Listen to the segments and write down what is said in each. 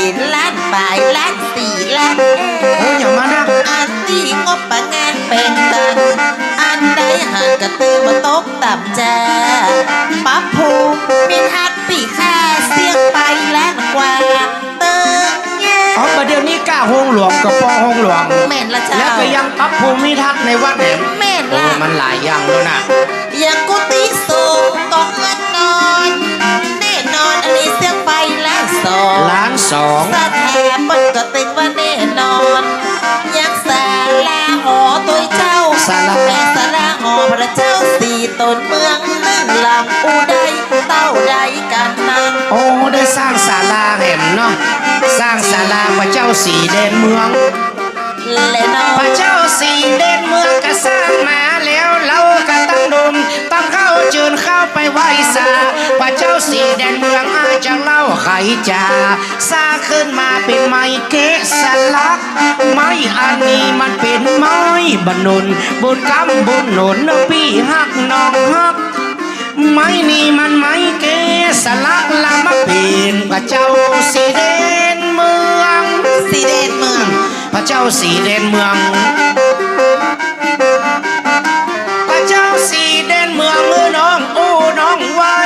เป็นล้านปลายล้านสี่ล้านโอ้ยอย่ามานะอันที่งบประงานเป็นตันอันใดหันกระตือมาตกต่ำจ้าปับผูมีทัดปีค่าเสียงไปล้านกว่าเติงแย่อ๋อประเดี๋ยวนี้กล้าห้องหลวงกับปอห้องหลวงแม่นละเจ้าแล้วก็ยังปรับภูมิทัศน์ในวัดแหมแม่นโอ้ละมันหลายอย่างแล้วนะอย่าง ล้านสองสถาปัตย์ก็ติงว่าแน่นอนยังศาลาหอตัวเจ้าศาลาแม่ศาลาหอพระเจ้าสี่ตนเมืองหนึ่งลำอูใดเต้าใดกันนั้นโอ้ได้สร้างศาลาแหมเนาะสร้างศาลาพระเจ้าสีแดนเมืองและนอพนระเจ้าสีแดนเมืองก็สร้างมาแล้วเราก็ตั้งดุมตั้งเข้า จืนเข้าไปไหว้สาพระเจ้าสีแดนเมืองอาจจะเล่าไขจาสร้างขึ้นมาเป็นไม้เกะสลัก ไม้อันนี้มันเป็นไม้บรรนุนบุญกำบุญหนุนพี่ฮักน้องฮักไม้นี่มันไม้เกสลักละมาเป็นพระเจ้าสีเดนเมืองสีเดนเมือง พระเจ้าสีเดนเมือง มืองเอน้องอู้น้องไว้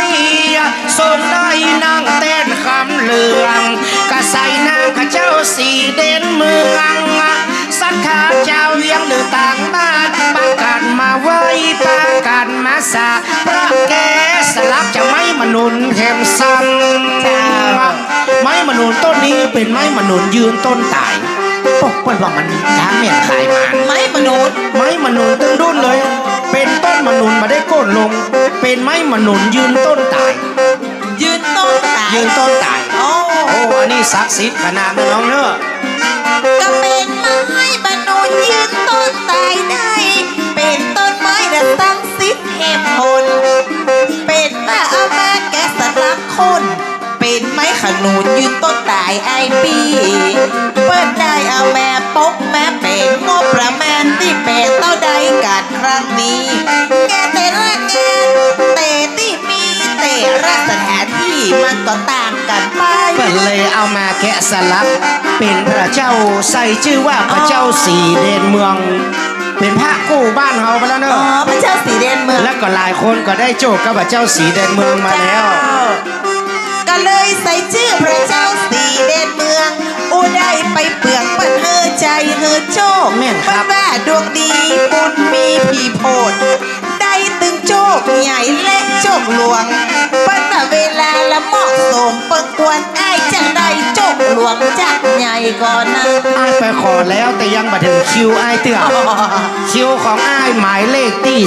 ทรงได้นั่งเต้นคำเหลือง กะใส่นางพระเจ้าสีเด่นเมืองสัทธาเจ้าเวียงหรือต่างบ้านปากันมาไว้ปากันมาสาพระแกสลักจะไม่มนุนเข็มซ้ำไม้มนุนต้นนี้เป็นไม้มนุนยืนต้นตายปกปิ้นว่ามันช้างเมียนขายมาไม้มนุษย์ไม้มนุนตึงรุ่นเลย ต้นมนุนมาได้โค่นลง เป็นไม้มนุนยืนต้นตาย ยืนต้นตายยืนต้นตาย โอ้โอ้อันนี้ศักดิ์สิทธิ์ขนาดนั้นน้องเนอะก็เป็นไม้บรรนุนยืนต้นตายได้ เป็นต้นไม้ดัตั้งสิทธิ์เหตุผลเป็นว่าเอามาแกะสลักคนเป็นไม้ขนุนยืนต้นตายไอปีเปิ้นได้เอาแม่ปกแม่เป็นงบประมาณที่เป็นเต้าใดการครั้งนี้แกแต่ละงานแต่ที่มีแต่ละสถานที่มันก็ต่างกันไปเปิดเลยเอามาแกะสลัก เป็นพระเจ้าใส่ชื่อว่าพระเจ้าสีเดนเมืองเป็นพระกู้บ้านเฮาไปแล้วเนอ๋ออะพระเจ้าสีเดนเมือง แล้วก็หลายคนก็ได้โจกกับพระเจ้าสีเดนเมืองมาแล้ว ก็เลยใส่ชื่อพระเจ้า เฮอโชคแม่นครับปันว่าดวงดีบุญมีผีโพดได้ตึงโชคใหญ่และโชคหลวงปันว่าเวลาละเหมาะสมเปิงควรอ้ายจังได้โชคหลวงจักใหญ่ก่อนนะอ้ายไปขอแล้วแต่ยังมาถึงคิวอ้ายเตือคิวของอ้ายหมายเลขที่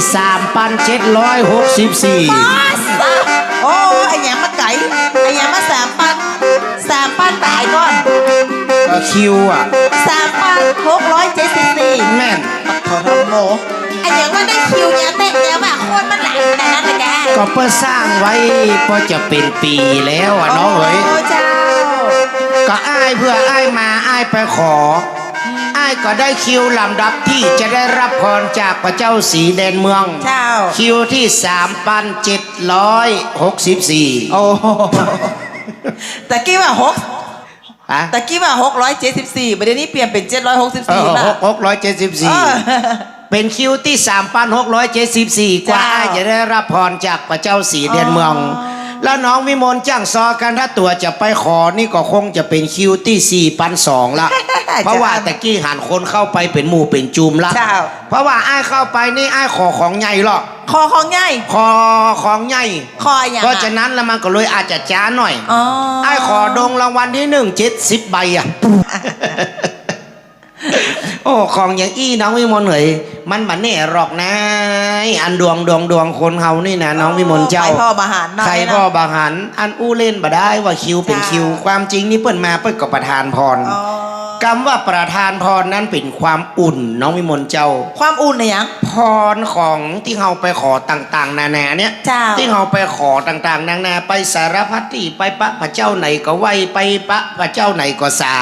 3,764โอ้ไอ้หยังมาไก่ไอ้หยังมาสามปันสามปันตายก่อนก็ คิวอะสามพันหกร้อยเจ็ดสิบสี่แม่นขอทำโมไอ้ยังว่าได้คิวยาเต้นแล้วว่าคนมันหลายขนาดนั้นเลยแกก็เพื่อสร้างไว้พอจะเป็นปีแล้วอะน้องเอ๋ยโอ้เจ้าก็อ้ายเพื่ออ้ายมาอ้ายไปขออ้ายก็ได้คิวลำดับที่จะได้รับพรจากพระเจ้าสีแดนเมือง เจ้า คิวที่3,764โอ้ตะกี้ว่าหกฮะตะกี้ว่าหกร้ อยเจ็ดสิบสี่ประเดี๋ยวนี้เปลี่ยนเป็นเจ็ดร้อยหกสิบเอสี่อละหกหกร้อยเจ็ดสิบเอสี่อ เป็นคิวที่3,674กว่าเจ้าอ้ายจะได้รับพรจากพระเจ้าสีแดนเมือง อ๋อ แล้วน้องวิมลจ้างซอกันถ้าตัวจะไปขอนี่ก็คงจะเป็นคิวที่4,200ละ เพราะว่าตะกี้หันคนเข้าไปเป็นหมู่เป็นจุมละเจ้า เพราะว่าอ้ายเข้าไปนี่อ้ายขอของใหญ่หรอกคอของง่ายขอของใหญ่คออย่างเพราะฉะนั้นแล้วมันก็เลยอาจจะจ้าหน่อยอ๋อไอ้ายขอดงรางวัลที่หนึ่งเจ็ดสิบใบอะ โอ้ของอย่างอี้น้องวิมลเหยมันบันแน่หรอกนะอันดวงดวงดวงคนเฮานี่นะน้องวิมลเจ้าใครพ่อบาหารหน่อยใครนะพ่อบางหันอันอู้เล่นบ่ได้ว่าคิวเป็นจ้าคิว ความจริงนี่เปิ้นมาเปิ้นก็ประทานพรอ๋อคำว่าประทานพรนั้นเป็นความอุ่นน้องวิมลเจ้า ความอุ่นเนี่ยยังพรของที่เราไปขอต่างๆ นานาเนี่ยเจ้าที่เราไปขอต่างๆ นานาไปสารพัดที่ไปปะพระเจ้าไหนก็ไหวไปปะพระเจ้าไหนก็สา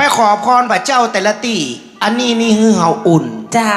ไปขอพรพระเจ้าแต่ละที่อันนี้นี่คือเฮาอุ่น เจ้า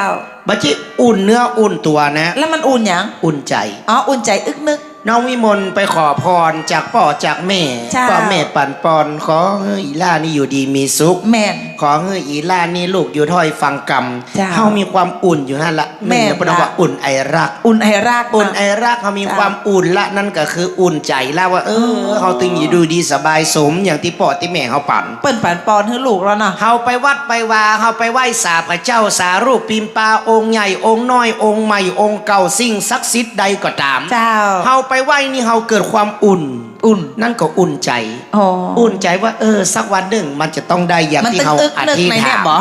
บัจิอุ่นเนื้ออุ่นตัวนะ แล้วมันอุ่นยัง อุ่นใจ อ๋อ อุ่นใจอึกนึก น้องวิมลไปขอพรจากพ่อจากแม่เจ้า พ่อแม่ปั่นปอนขอให้อีล่านี่อยู่ดีมีสุข แม่น ขอให้อีล่านี่ลูกอยู่ถ้อยฟังกรรมเจ้าเฮามีความอุ่นอยู่นั่นละแม่หนึ่งเป็นว่าอุ่นไอรัก อุ่นไอรากอุ่นไอรักเขามีเจ้าความอุ่นละนั่นก็คืออุ่นใจละว่า เออเขาตึงอยู่ดูดีสบายสมอย่างที่พ่อที่แม่เขาปั่น เปิ้นปันปอนให้ลูกแล้วเนาะเฮาไปวัดไปวาเฮาไปไหว้สาพระเจ้าสารูปปิมปาองค์ใหญ่องค์น้อยองค์ใหม่องค์เก่าสิ่งศักดิ์สิทธิ์ใดก็ตาม เจ้าเฮาไปไหว้นี่เฮาเกิดความอุ่น อุ่นนั่นก็อุ่นใจอ๋ออุ่นใจว่าเออ สักวันหนึ่งมันจะต้องได้อย่างมันที่เฮาตึกๆอธิษนึกในเนี่ฐายนบ่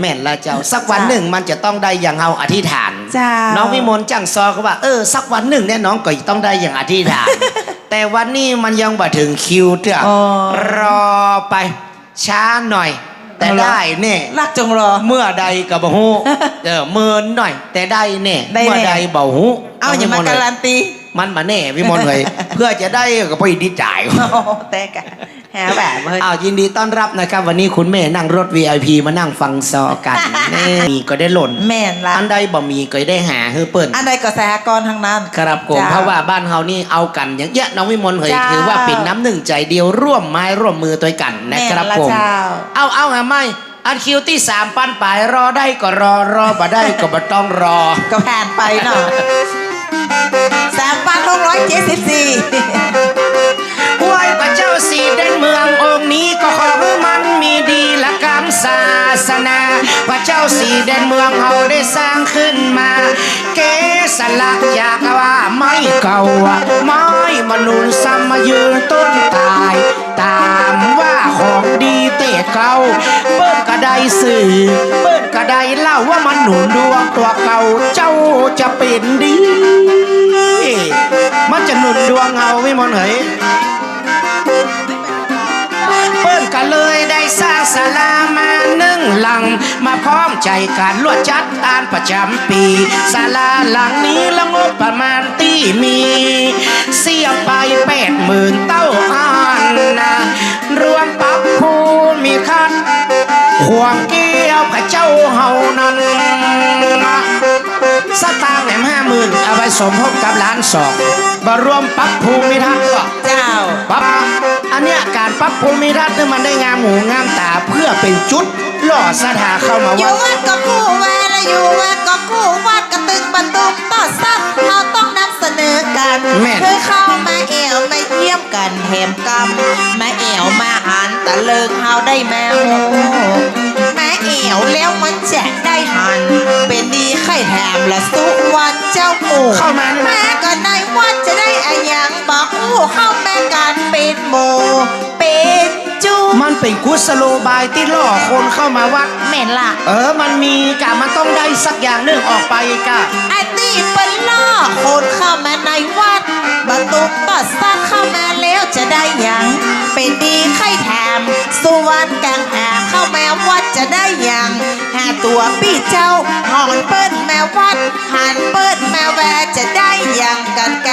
แม่นละเจ้า สักวันหนึ่งมันจะต้องได้อย่างเฮาอธิษฐานเจ้าน้องวิมลจังซอก็ว่าเออสักวันหนึ่งเนี่ยน้องก็ต้องได้อย่างอธิษฐาน แต่วันนี้มันยังบ่ถึงคิวเถอะอ๋อรอไป ช้าหน่อยแต่เอาเหรอได้แน่รักจงรอ เมื่อใดก็บ่ฮู้เออเมินหน่อย แต่ได้แน่ได้แน่เมื่อใดบ่ฮู้เอาอย่ามาการันตี มันมาแน่วิมลเลย เพื่อจะได้ก็ไปดีจ่ายโอ้แต่กะหาแบบเฮ้ยอ้าวยินดีต้อนรับนะครับ วันนี้คุณแม่นั่งรถ VIP มานั่งฟังซอกันนี่มีก็ได้หล่นแม่นละอันใดบ่มีก็ได้หาเฮ้อเปิ้นอันใดก็สหกรณ์ทั้งนั้นครับผมจ้เพราะว่าบ้านเฮานี่เอากันอย่างเยอะน้องวิมลเฮยเจ้าถือว่าเป็นน้ำหนึ่งใจเดียวร่วมไม้ร่วมมือตัวกันนะครับแม่นละผมเจ้าเอาเอาหาไม่อันคิวที่สามปันปลายรอได้ก็รอรอบ่ได้ก็บ่ต้องรอก็ผ่านไปเนาะ สามพันหกร้อยเจ็ดสิบสี่ไหว้พระเจ้าสีเด่นเมืององค์นี้ก็ขอให้มันมีดีละกรรมศาสนาพระเจ้าสีเด่นเมืองเฮาได้สร้างขึ้นมา เกสลักอยากว่าไม่เก่าไม้มนุษย์ซ้ำมายืนต้นตาย ตามว่าของดีเตะเก่าเปิ้นก็ไดสื่อเปิ้นก็ไดเล่าว่ามันหนุนดวงตัวเก่าเจ้าจะเป็นดี จะหนุนดวงเฮาไม่มนเหยเปิ้นก็เลยได้สร้างศาลามาหนึ่งหลัง มาพร้อมใจการลวดจัดตานประจำปีศาลาหลังนี้ละงบประมาณตีมี เสียไปแปดหมื่นเต้าอันนะรวมปรับภูมิคัดห่วง นเอาไปสมทบกับล้านสองมารวมปรับภูมิทัศน์ก็เจ้าปั๊บอันเนี้ยการปรับภูมิทัศน์เนี่ยมันได้งามหูงามตาเพื่อเป็นจุดล่อสถาเข้ามาอยู่ว่าวัดก็คู่แวและอยู่วัดก็คู่วัดกระตึกบรรทุกต่อซับเราต้องนำเสนอกันคือเข้ามาเอวมาเยี่ยมกันแถมกรรมมาเอวมาหันตะเลิกเฮาได้แมวมาเอวแล้วมันแจกได้หันเป็นดีไข่ แถมละสุวรรณเจ้าหมู่เข้ามานี่นะแม่ก็ในวัดจะได้อะหยังบอกอู้เข้าแม่กันเป็นโมเป็นจู มันเป็นกุศโลบายที่ล่อคนเข้ามาวัด แม่นล่ะ เออ มันมีกะมันต้องได้สักอย่างหนึ่งออกไปกะไอ้ตีเป็นล่อคนเข้ามาในวัดประตูตัดซัดเข้ามาแล้วจะได้หยังเป็นดีไข่แถมสุวรรณกังแอบเข้ามาวัดจะได้หยังหาตัวพี่เจ้าหอนเปิ้นแมววัดหันเปิ้นแมวแวจะได้หยังกันแก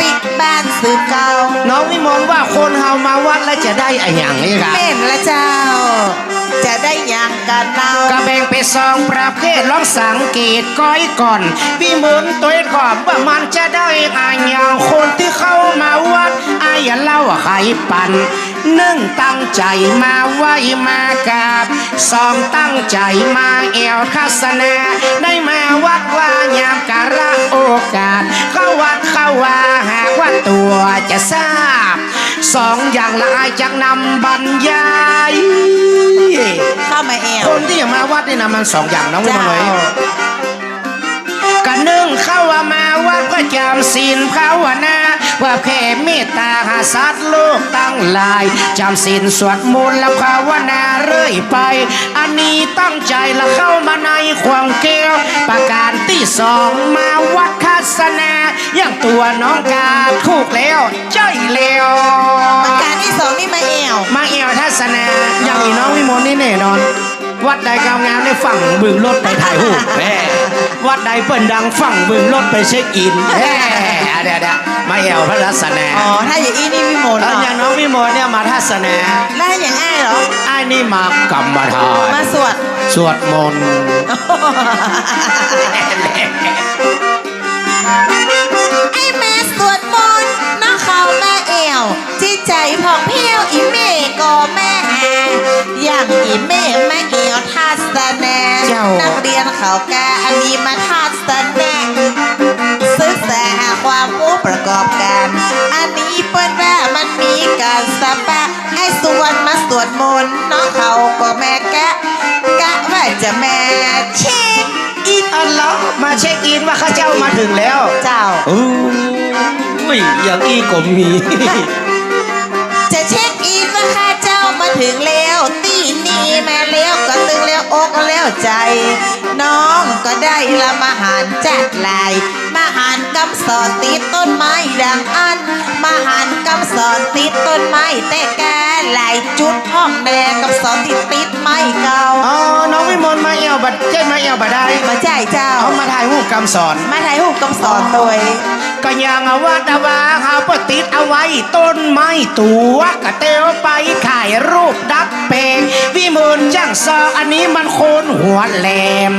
ปิด บ้านสืบเก่าน้องวิมลว่าคนเฮามาวัดแล้วจะได้อะอย่างนี้กะเม่นละเจ้า จะได้หยังกันเราก็แบ่งเป็นสองประเภทลองสังเกตก้อยก่อนวิมลตัวเองก่อนว่ามันจะได้อะอย่างคนที่เข้ามาวัดอายาเล่าใครปันหนึ่งตั้งใจมาไหวมากราบ สองตั้งใจมาแอวทัศนา ได้มาวัดว่ายามการะโอกาสเข้าวัดเข้าว่าหากว่าตัวจะทราบ สองอย่างละอายจากนำบรรยายเข้ามาแอวคนที่จะมาวัดนี่นะมันสองอย่างน้องไม่เจ้า งเข้าว่ามาวัดก็จำศีลภาวนาว่าแค่เมตตาหาสัตว์โลกตั้งหลายจำศีลสวดมนต์และภาวนาเรื่อยไป อันนี้ตั้งใจและเข้ามาในความเกลียวประการที่สองมาวัดทัศนาอย่างตัวน้องกาถูกแล้วใจอยแล้วประการที่สองนี่มาแอวมาเอวทัศนาอย่างอีน้องวิมลนี่แน่นอน วัดใดกำงามได้ฝั่งบึงรถไปถ่ายรูปแหมวั ดใดเปิ่นดังฝั่งบึงรถไปเช็คอินแหมเดี๋ยวเดี๋ยวมาเอวพระทัศนาอ๋อถ้าอย่างอีนี่วิมลแล้วเนาะอย่างน้องวิมลเนี่ยมาทัศนาแล้วถ้าอย่างอ้ายเหรอไอ้นี่มากรรมฐานมาสวดสวดมนต์ไอ้แม่สวดมนต์ ใจของเพี้ยวอีเม่ก็แม่ อย่างอีเม่ม่เอียวทาสแนนักเรียนเขาแกอันนี้มาทาสแนศึกษาความรู้ประกอบกัน อันนี้เปิ้นว่มันมีการสปะให้สวดมาสวดมนต์น้องเขาก็แม่แกะกะว่าจะแม่เช็คอินอันล็อกมาเช็คอินว่าข้าเจ้ามาถึงแล้ว เจ้า โอ้ยอย่างอีก็มี ถึงแล้ว นี่มาแล้วก็ตึงแล้วอกแล้วใจ น้องก็ได้ละมาหารจัดลายมาหารกำสอนติดต้นไม้ดังอันมาหารกำสอนติดต้นไม้แต่แกหลายจุดห้องแดงกับสอนติดติดไม้เก่าอ๋อน้องวิมลมาเอวบัดเจ้มาเอวบัดได้มาจ่ายเจ้าเอามาถ่ายรูปกำสอนมาถ่ายรูปกำสอนตัวเองก็ยังเอาว่าดาวาหาปติดเอาไว้ต้นไม้ตัวกะเตวไปขายรูปดัดแปลงวิมลจ้างซออันนี้มันโคนหัวแหลม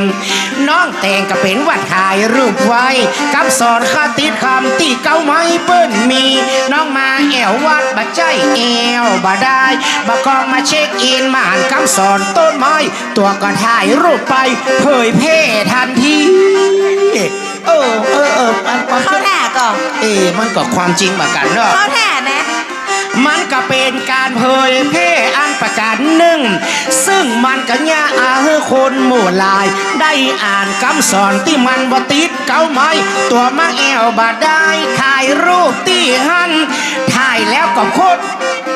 น้องแต่งก็เป็นวัดขายรูปไว้กำสอนคาติดคำตีเก้าไม้เปิ้นมี น้องมาแอววัดบัดใจแอวบ่ได้บกองมาเช็คอินมาอ่านคำสอนต้นไม้ ตัวก็ถ่ายรูปไปเผยแพร่ทันทีเออเออเออมันความเข้าหน้าก่อนเอ๊ะมันก็ความจริงเหมือนกันเนาะเข้าหน้านะ มันก็เป็นการเผยแพร่อันประการหนึ่ง ซึ่งมันก็ย่าอาให้คนหมู่หลาย ได้อ่านคำสอนที่มันบ่ติดเก้าไม้ตัวมาแอวบาได้ถ่ายรูปที่หันถ่ายแล้วก็โพด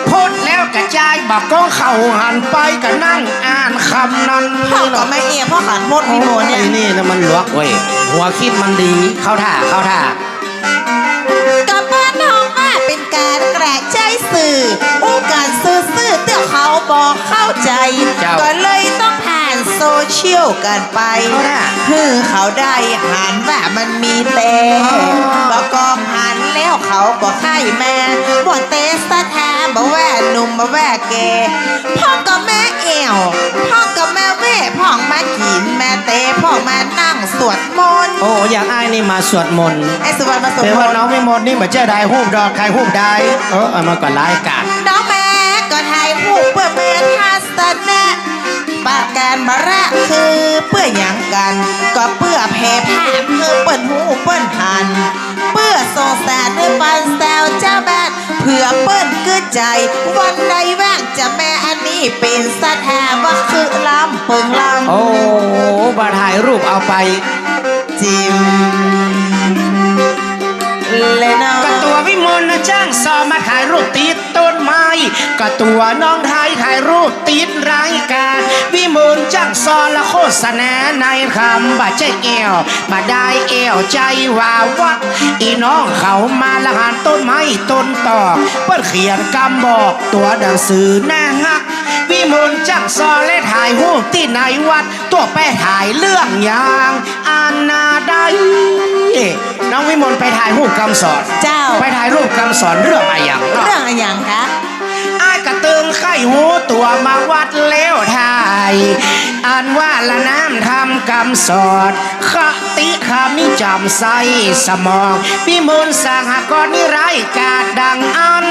โพดแล้วกระจายบักก็เข้าหันไปก็นั่งอ่านคำนั้นพ่อกับแม่เอพ่อขันหมดมีโมเนี่ยไอ้นี่นะมันลวกเว้ยหัวคิดมันดีเข้าท่าเข้าท่ากับ สื่ออู้การซื้อซื้อเตือเขาบอกเข้าใจเจ้าก็เลย ชียลกันไปเอาน่ะคือเขาได้หันว่ามันมีแต่อ๋อบอกกองหันแล้วเขาก็ไข่แม่บ่เตะสถาบอกว่าหนุ่มบอกว่าแกพ่อกับแม่เอวพ่อกับแม่เว่พ่องมากินแม่เตะพ่อมานั่งสวดมนต์โอ้อย่างอ้ายนี่มาสวดมนต์ไอ้สุวรรณมาสวดแต่มว่านต์น้องไม่หมดนี่เหมือนเจ้าได้หูบดอกใครหูบได้เออเอามันก็ร้ายกาจน้องแม่ก็ถ่ายรูปเพื่อเป็นทัศนะปากการบาระคือเพื่ออย่างกัน ก็เพื่อแผ่ภาพเพื่อเปิ้นหูเปิ้นหันเพื่อส่งสารเพื่อปันแซวเจ้าบ้านเพื่อเปิ้นกึดใจ วันใดว่างจะแม่อันนี้เป็นสถาว่าคือลำเปิงลโอ้บาถ่ายรูปเอาไปำจิมเลยเนาะ ก็ตัววิมลนจ้างซอมาถ่ายรูปติดต้นไม้ ก็ตัวน้องไทยถ่ายรูปติดรายการวิมูลจ้างซอละโฆษณาในคำบาใจเอวมาได้เอวใจว่าวัดอีน้องเขามาละหานต้นไม้ต้นตอกเปิ้นเขียนกำบอกตัวหนังสือหน้าฮักวิมูลจ้างซอและถ่ายรูที่ในวัด ตัวแป้ถ่ายเรื่องอย่างอานาได้ น้องวิมลไปถ่ายรูปคำสอน เจ้า ไปถ่ายรูปคำสอนเรื่องอะไรอย่างเนาะ เรื่องอะไรอย่างคะอ้ายกระตึง ไข่หูตัวมาวัดแล้วถ่ายอ่านว่าละน้ำทำคำสอนคติคำนี้จำใส่สมองพิมูลสหกรนี่ร้ายกาดดังอัน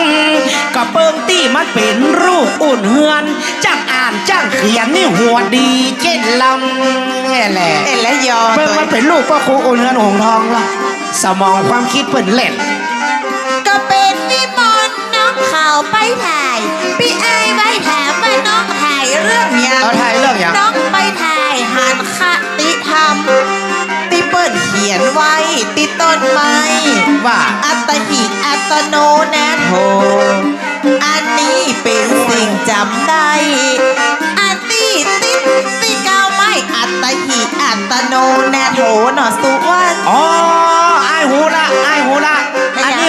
ก็เปิงตี้มันเป็นรูปอุ่นเฮือนจ้างอ่านจ้างเขียนนี่หัวดีเจ็ดลำแง่แหละเอ็นและยอเปิงมันเป็นลูกพ่อครูอุ่นเฮือนหงทองละสมองความคิดเปิ่นเล่นก็เป็นวิมลน้องเขาวไปถ่ ถามว่าน้องถ่ายเรื่องหยังเอาถ่ายเรื่องหยัง น้องไปถ่ายหันคติธรรมที่เปิ้นเขียนไว้ติดต้นไม้ว่าอัตหิอัตโนนาโถอันนี้เป็นสิ่งจำได้ อันที่ติดที่เก้าไม้อัตหิอัตโนนาโถหนอสุวรรณอ๋อไอ้ายหูละไอ้ายหูละไ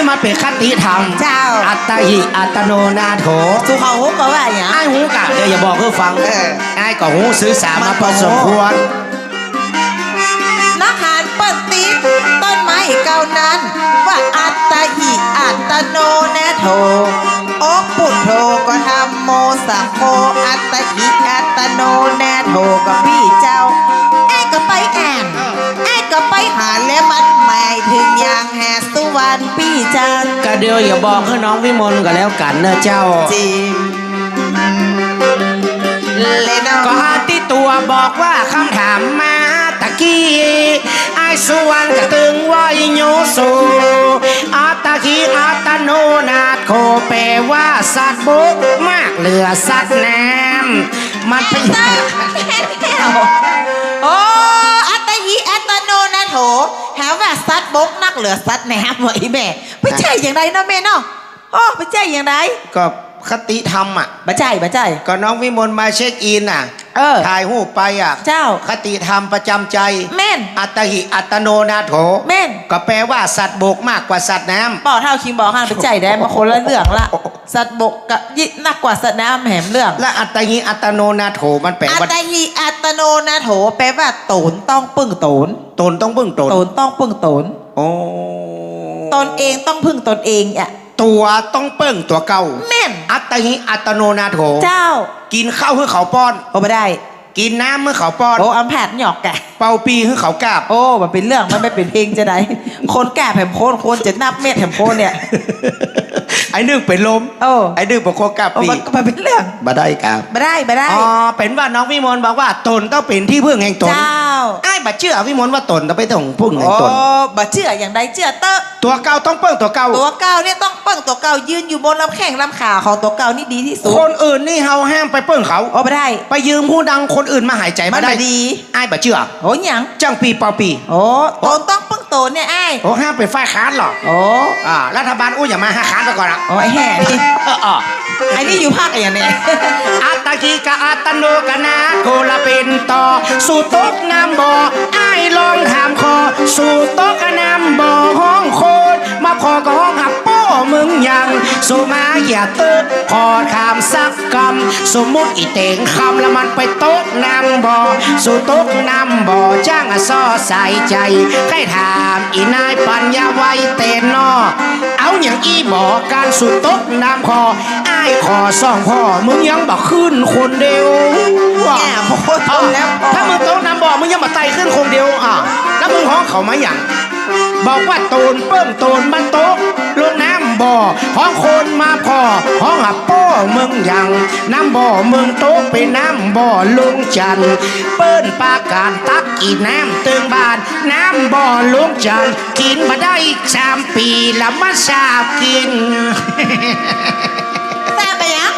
ม่อันอยากนี้มันเป็นคติธรรมเจ้า อัตตหิอัตโนนาโถสุเขาหูก็ว่าอย่างไอ้ายหูกะเดี๋ยวอย่าบอกเพื่อฟังเออไอ้ายก็หูสื่อสารมัมานพก็อหูสมควรนักหารเปิดติดต้นไม้เก่านั้น ว่าอัตตหิอัตโนนาโถโอปุถโธก็ทำโมสังโฆอัตตหิอัตโนนาโถกับพี่เจ้า สุวรรณพี่จันก็เดียวอย่าบอกให้น้องวิมลก็แล้วกันเนอะเจ้าจิมเลนก็ที่ตัวบอกว่าคำถามมาตะกี้ไอ้สุวรรณกระตึงไว้โยสูอาตาคีอาตโนนาโคแปว่าสัตว์บุกมากเหลือสัตว์น้ำมันเป็นโอ้อัตหิอัตโนนะโถหาว่าซัดบกนัก เหลือซัดแหนมวะอีแม่ไม่ใช่อย่างไรเนาะแม่เนาะโอ้ไม่ใช่อย่างไรก็คติธรรมอะบ่ใช่บ่ใช่ก็น้องวิมลมาเช็คอินอะเออถ่ายรูปไปอะ เจ้า คติธรรมประจำใจ แม่น อัตหิอัตโนนาโถ แม่น ก็แปลว่าสัตว์บกมากกว่าสัตว์น้ำบอกเท่าคิงบอกห้างไปใจได้มาคนละเรื่องละ สัตว์บกกับยิ่งหนักกว่าสัตว์น้ำแหมเรื่อง และอัตหิอัตโนนาโถมันแปลอัว่าตหิอัตโนนะโถ แปลว่าโตนต้องพึ่งโตนตนต้องพึ่งตนโตนต้องพึ่งโตน โอ้ตนเองต้องพึ่งตนเองอะตัวต้องเปิ้งตัวเก่า แม่น อัตหิอัตโนนาโถ เจ้ากินข้าวให้เขาป้อน โอ้ไม่ได้กินน้ำเมื่อเขาป้อน โอ้อำแผดหยอกแกะเป่าปีให้เขากราบ โอ้มันเป็นเรื่องมันไม่เป็นเพลงจะได้คนแก่แผ่มโคนคนจะนับเม็ดแผ่มโคนเนี่ย ไอ้นึ่งเป็นลมโอ้ ไอ้นึ่งเป็นโคกราบโอ้ปีมันก็มันเป็นเรื่องมาได้ครับไม่ได้ไม่ได้ อ๋อเป็นว่าน้องวิมลบอกว่าตนต้องเป็นที่พึ่งแห่งตนเจ้าไอ้บัดเชื่อวิมลว่าตนต้องไปถึงพึ่งแห่โอ้งตน บ่เชื่ออย่างใดเชื่อเตอะตัวเก่าต้องเปิ้งตัวเก่าตัวเก่าเนี่ยต้องเปิ้งตัวเก่ายืนอยู่บนลำแข้งลำขาของตัวเก่านี่ดีที่สุดคนอื่นนี่เฮาห้ามไปเปิ้งเขา โอ้ไม่ได้ ไปยืมผู้ดังคนอื่นมาหายใจมัมานได้ไม่ดีไอ้บัดเชื่อโอ้หยังจ้างปีเป่าปีโอ้ ตนต้องเปิ้งโตนเนี่ยไอ้ายโอ้ห้ามเป็นฝ่ายค้านหรอกโอ้อ่ารัฐบาลอู้อย่ามาหาค้านไปก่อนอะโอ้ไอ้แห่นี่ออเออไอ้นี่อยู่ภาคอย่างเนี่ยอัตตกีกะอัตโนกะนาโกละเป็นต่อสู่ตกน้ำบ่อไอ้ลองถามคอสู่ตกน้ำบ่อห้องโคตรมาพอก็ สู่มาอย่าตึกพอถามสักคำสมมุติอีเต่งคำแล้วมันไปตกน้ำบ่อสู่ตกน้ำบ่อจ้างอะซ้อใส่ใจใครถามอีนายปัญญาไว้เตนนอเอาอย่างอีบอกการสุดตกน้ำคออ้ายขอส่องพ่อมึงยังบอกขึ้นคนเดียวแง่โพดตนแล้วพอถ้ามึงตกน้ำบ่อมึงยังมาไต่ขึ้นคนเดียวอะแล้วมึงห้องเขามาอย่าง บอกว่าโตนเปิ้มโตนมันโตกลงน้ำบ่อห้องคนมาพอห้องหับโป้มึงยังน้ำบ่อมึงโตกเป็นน้ำบ่อลุงจันทร์เปิ้นปาการตักอีน้ำตึงบานน้ำบ่อลุงจันทร์กินมาได้อีกสามปีแล้วมาสาบกินแซ่บไปยัง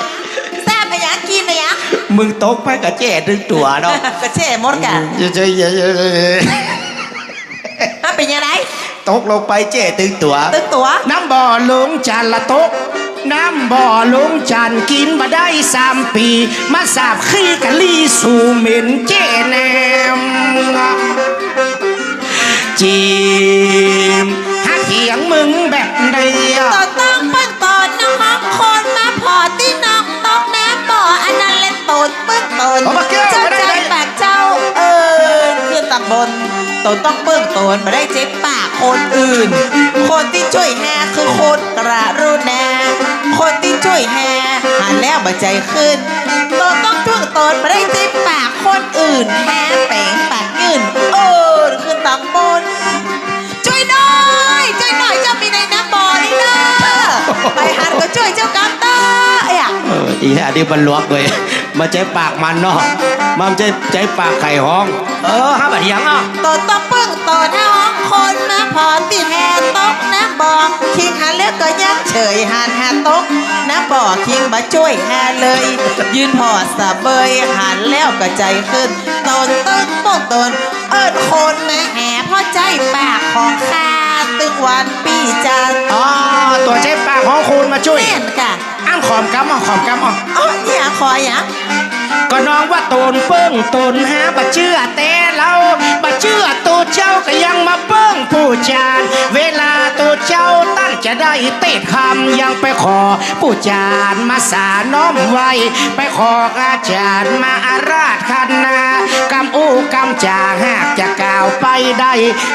แซ่บไปยังกินไปยังมึงตกไปกับแจ้ดึงตัวเนาะกระเช่มดกะเจ๊เจ๊เจ๊ ถ้าเป็นยังไง ตกลงไปเจ๊ตึงตัวตึกตัวน้ำบ่อลุงจันทร์ละตก น้ำบ่อลุงจันทร์กินมาได้สามปี มาสาบขี้กะลี่สู่เหม็นเจแนมจีมฮักเถียงมึงแบบเดียวต่อต้องเปิ้งตอนน้องน้องคนมาพอที่น้องต้องแนมบ่ออันนั้นเล่นตนเปิ้งตนเอามาแก้วเจ้ามาได้ใจไหมปากเจ้าเออคือตำบล ตนต้องเปิ้งตนมาได้เจ็บปากคนอื่น คนที่ช่วยแฮคือคนกระรุณาคนที่ช่วยแฮหันแล้วมาใจขึ้นตนต้องเปิ้งตนมาได้เจ็บปากคนอื่นแฮแปลงปากเงินเออคือตำบลช่วยหน่อยช่วยหน่อยเจ้ามีในน้ำบ่อนี่เด้อไปหันก็ช่วยเจ้ากำเด้อเอ้ยอะเอออีอันนี้มันลวกเลย มาใจปากมันเนาะมันใจใจปากไข่ห้อง เออห้าบาทยังอะตอนต้องปึ้งตอนห้องคนมาพอที่แฮตกน้ำบ่อคิงหันเลือกก็ยักเฉยหันหาตกน้ำบ่อคิงมาช่วยแฮเลย ยืนพอสะเบยหันแล้วก็ใจขึ้นตนตึ้งโป้งตนเอิญคนมาแห่เพ่อใจปากของข้าตึงวันปีจันทร์อ๋อตัวเจ๊ปากของคุณมาช่วยแม่นกะอ้าม ขอมกำอะขอมกำอะอ๋อเนี่ยคอยอะก็น้องว่าตนเปิ้งตนหาบ่เชื่อแต่เราบ่เชื่อตัวเจ้าก็ยังมาเปิ้งผู้จาน เวลาตัวเจ้าตั้ง จะได้เตะคำยังไปขอผู้จานมาสาน้อมไว้ ไปขออาจารย์มาอาราธนากำอู้กำจาหากจะกล่าวไปได้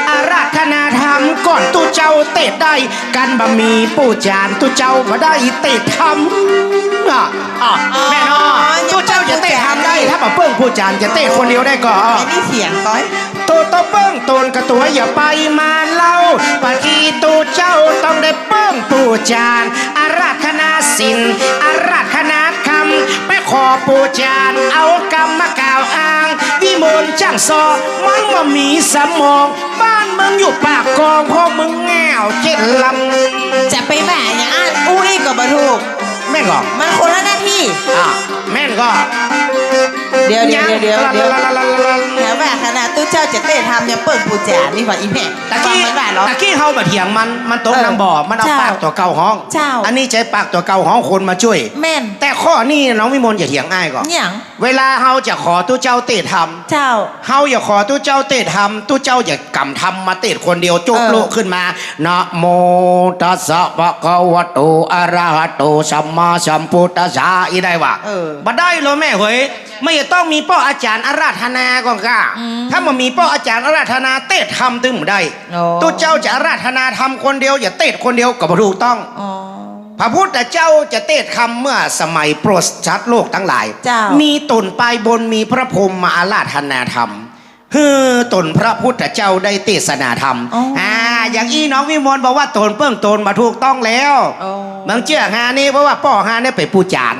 อาราธนาธรรมก่อนตัวเจ้าเตะได้ กันบะมีผู้จานตัวเจ้าบ่ได้เตะทำอะอะแม่นอตัวเจ้าจะเตะทำได้ถ้ามาเปิ้งผู้จานจะเตะคนเดียวได้ก่อไม่ได้เถียงก้อยตัวโตเปิ้งตนกับตัวอย่าไปมาเล่าปะทีตัวเจ้าต้องได้เปิ้งผู้จานอาราธนาศิลป์อาราธนาคำไปขขอปูจานเอากรรมมากล่าวอ้างวิมลช่างซอมันมามีสมอง บ้านมึงอยู่ปากกองเพราะมึงแง่วเจ็ดลำ ม่นก่อนมันคนละหน้าที่อะแม่นก็เดี๋ยวเดี๋ยวเดี๋ยวเดี๋ยวลาลาลาลาลาแถวแหม่ขนาดตู้เจ้าจะเต้ทำยังเปิดปูจานี่ว่าอีแม่ตะฟังกี้มันว่าเหรอตะกี้เฮามาเถียงมันมันตกเออน้ำบ่อมันเอาเจ้าปากตัวเก่าห้องเจ้าอันนี้ใจปากตัวเก่าห้องคนมาช่วย แม่นแต่ข้อนี้น้องวิมลอย่าเถียงอ้ายก่อนหยัง เวลาเฮาจะขอตู้เจ้าเตะทำเจ้า เฮาอย่าขอตู้เจ้าเตะทำตู้เจ้าอย่ากำทำมาเตะคนเดียวจุกเออโลกขึ้นมานะโมตัสสะภะคะวะโตอะระหะโตสัมมาสัมพุทธัสสะอีได้วะเออบ่ได้เหรอแม่เฮ้ยไม่ต้องมีป้ออาจารย์อาราธนาก่อนค่ะอืมถ้ามันมีป้ออาจารย์อาราธนาเตะทำตึงบ่ได้โอ้ตู้เจ้าจะอาราธนาทำคนเดียว อย่าเตะคนเดียวก็บ่ถูกต้องอ๋อ พระพุทธเจ้าจะเตศคำเมื่อสมัยโปรดชัดโลกทั้งหลาย เจ้ามี มีตนปลายบนมีพระพรหมมาอาราธนาธรรมเฮือตนพระพุทธเจ้าได้เทศนาธรรมอ๋ออ่อ่าอย่างอีน้องวิมลบอกว่าตนเปิ้งตนมาถูกต้องแล้ว โอ้ บางเชื่อฮานี่เพราะว่าป้อฮาเนี่ยไปปูจาน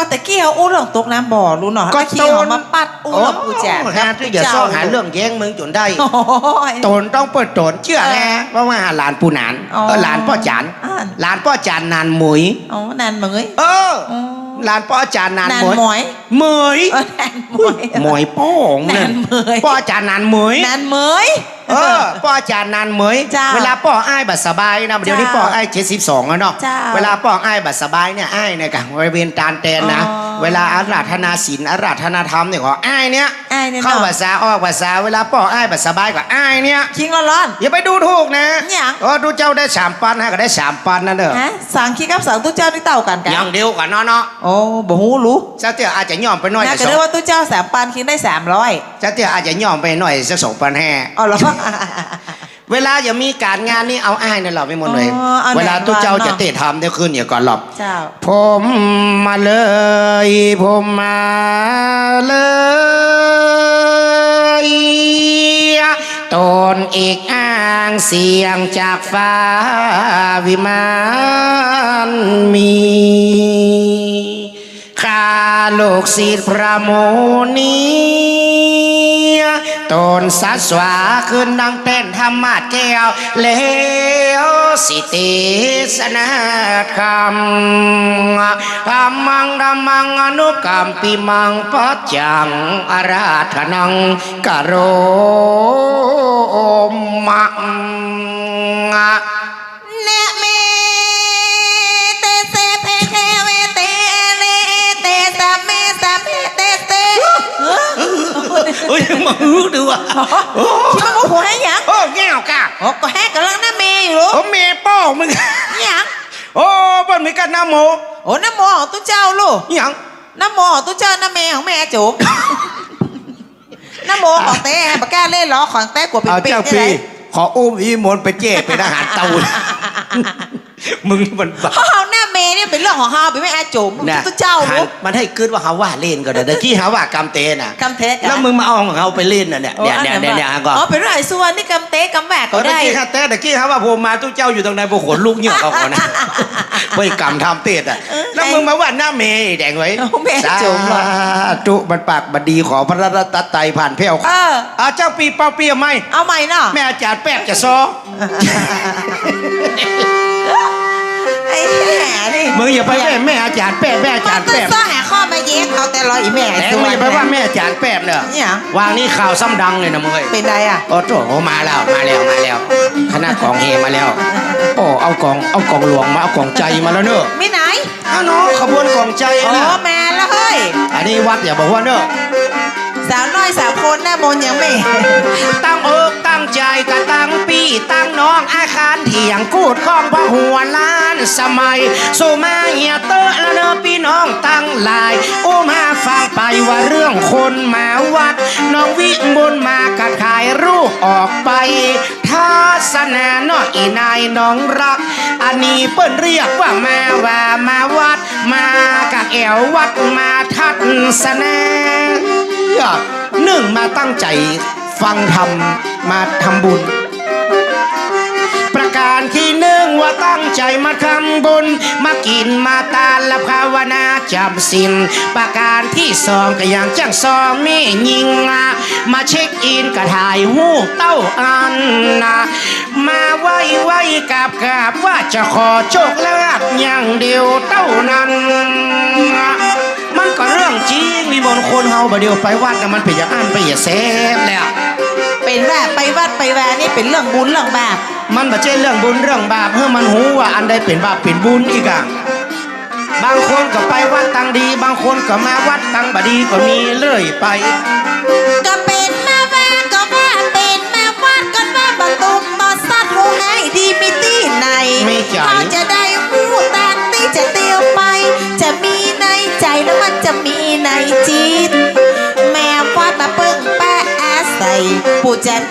ก็ตะกี้เอาอู้เรื่องตกน้ำบ่อรู้เนาะก็ตะกี้เอามาปัดอู้เรื่องปูจาโอ้ฮาที่อย่าซ่อหาเรื่องแย้งมึงจนได้โอ้ยตนต้องเปิดตนเชื่อแฮเพราะว่าหลานปูหนานอ๋อเออหลานป้อจานอ่าหลานป้อจานนานหมุยอ๋อนานเหมยเอออ๋อ หลานป้อจานนานนานหมุยหมอยเหมยเออนานหมอยหมวยโป้งนานเหมยป้ออาจารย์นานเหมยนานเหมยเออป้ออาจารย์นานเหมยจ้าเวลาป้ออ้ายบัดสบายนะเดี๋ยวนี้จ้าป้ออ้ายเจ็ดสิบสองแล้วเนาะจ้าเวลาป้ออ้ายบัดสบายเนี่ยอ้ายเนี่ยกับบริเวณตานแตนนะอ๋อเวลาอาราธนาศีลอาราธนาธรรมเนี่ยของอ้ายเนี่ยอ้ายเนี่ยเนาะเข้าภาษาออกภาษาเวลาป้ออ้ายบัดสบายกว่าอ้ายเนี่ยคิงร้อน อย่าไปดูถูกนะหยังเออดูเจ้าได้สามปันฮะก็ได้สามปันนั่นเด้อๆฮะสั่งขี้กับสั่งตู้เจ้าที่เต่ากันกันอย่างเดียวกันเนาะเนาะโอ้บ่ฮู้รู้สักเตี้ยอาจจะย่อมไปหน่อยน่าแต่จะสอได้งว่าตู้เจ้าสามปันคิงได้สามร้อยสักเตี้ยอาจจะย่อมไปหน่อยสักสองปันแห่ เอาเหรอ เวลาอย่ามีการงานนี่เอาอ้ายนั่นหรอไม่หมดเลย อ๋อเอาเวลาตู้เจ้าแหน่งวันเนจะอะเตะทำเดี๋ยวคืนอย่าก่อนหรอกเจ้า ผมมาเลย ผมมาเลยตนเอกอ้างเสียงจากฟ้าวิมานมี ข้าลูกศิษย์พระโมนีตนสัสวาขึ้นดังเต้นธรรมาแก้วแล้วสิเตสนาคำธรรมังธรรมังอนุกรรมปิมังปัจจังอาราธนังกะโรมัง เฮ้ยมาฮือดูอะโอ้คิดว่าหัวให้หยังโอ้แง่วกะโอ้ก็แฮกกำลังหน้าเมย์อยู่รู้โอ้เมย์โป้มึงหยังโอ้บนมีกันน้ำโมโอ้น้ำโมของตู้เจ้าลูกหยังน้ำโมของตู้เจ้าน้ำเมย์ของแม่จุกน้ำโมของเต้ปากกล้าเล่นล้อของเต้กว่าเป็นเอาปีเจ้าได้ปีไรขออุ้มอีมนต์ไปเจ้เป็นอาหารเตามึงนี่มันบ้า เขาเอาหน้าเมย์เนี่ยเป็นเรื่องของเฮาเป็นไม่อาจุ๋มนะตู้เจ้าหันลูก มันให้คิดว่าเขาว่าเล่นก็ได้แต่ที่หาว่ากำเตน่ะกำเทสแล้วมึงมาเอาของเขาไปเล่นน่ะเนี่ยเนี่ยเนี่ยเนี่ยเนี่ยก่อนอ๋อเป็นไรส่วนนี่กำเตะกำแหวกตอก็นตะได้กี้ฮะแต่ตะกี้ฮะว่าผมมาตู้เจ้าอยู่ตรงไหนผมขนลุกเหงื่อเขาก่อนนะ ไปกำทำเตดอะแล้วมึงมาว่าหน้าเมย์แดงไว้โอ้แม่สาจุ๋มเหรอธุบันปากบัดดีขอพระรัตนตรัยผ่านเพี้ยวเอออาเจ้าปีเป้าเปียไหม เอาใหม่เนาะแม่อาจารย์แป๊บจะซอ ไอ้แห่นี่มึงอย่าไปแม่แม่อาจารย์แป๊บแม่อามัจานรย์ก็แป๊บซ่อหาข้อมาเย็กเอาแต่รออีแม่แต่ส่มึวงนอย่าไปว่าแม่อาจารย์แป๊บเนี่ยเนี่ย วางนี่ข่าวซ้ำดังเลยนะมึงเอ้ยเป็นไรอะ โอ้โหมาแล้วมาแล้วมาแล้ว คณะกองเฮมาแล้วโอ้เอากองเอากองหลวงมาเอากองใจมาแล้วเนอะไม่ไหนอ้าวน้องขบวนกองใจอ๋อนะแม่แล้วเฮ้ย อันนี้วัดอย่าบอกว่าเนอะสาวน้อยสาวคนหน้ามนต์ยังไม่ ตั้งอกตั้ งใจกะตั้งปีตั้งน้องอาคารเถียงกูดข้องพระหัวล้านสมัยสุมาเหียเตอะแล้วเนอะพี่น้องตั้งหลายโอ้มาฟังไปว่าเรื่องคนมาวัด น้องวิบนมากะขายรูปออกไปทัศนาน้อยอีนายน้องรัก อันนี้เปิ้นเรียกว่ามาว่ามาวัด มากะแอววัดมาทัศนาหนึ่งมาตั้งใจ ฟังธรรมมาทำบุญ ประการที่หนึ่งว่าตั้งใจมาทำบุญ มากินมาตาละภาวนาจำสินประการที่สองก็อย่างจังซองมียิงอะมาเช็คอินกระถ่ายหูเต้าอันนะมาไหว้ไหว้กับกับว่าจะขอโชคลาภอย่างเดียวเต้านั้นมันก็ จริงมีบนคนเฮาบ่เดียวไปวัดนะมันเป็นอย่างอันไปอย่าแซ่บแล้วเป็นว่าไปวัดไปแวนี่เป็นเรื่องบุญเรื่องบาปมันบ่ใช่เรื่องบุญเรื่องบาปเพื่อมันหูว่าอันใดเป็นบาปเป็นบุญอีกอะบางคนก็ไปวัดตังดี บางคนก็มาวัดตังบดีก็มีเรื่อยไป ก็เป็นมาว่าก็ว่าเป็นมาวัดก็ว่าบะตุมบอสัตว์หูให้ดีมีตีไหนไม่ใจเขาจะได้ ใ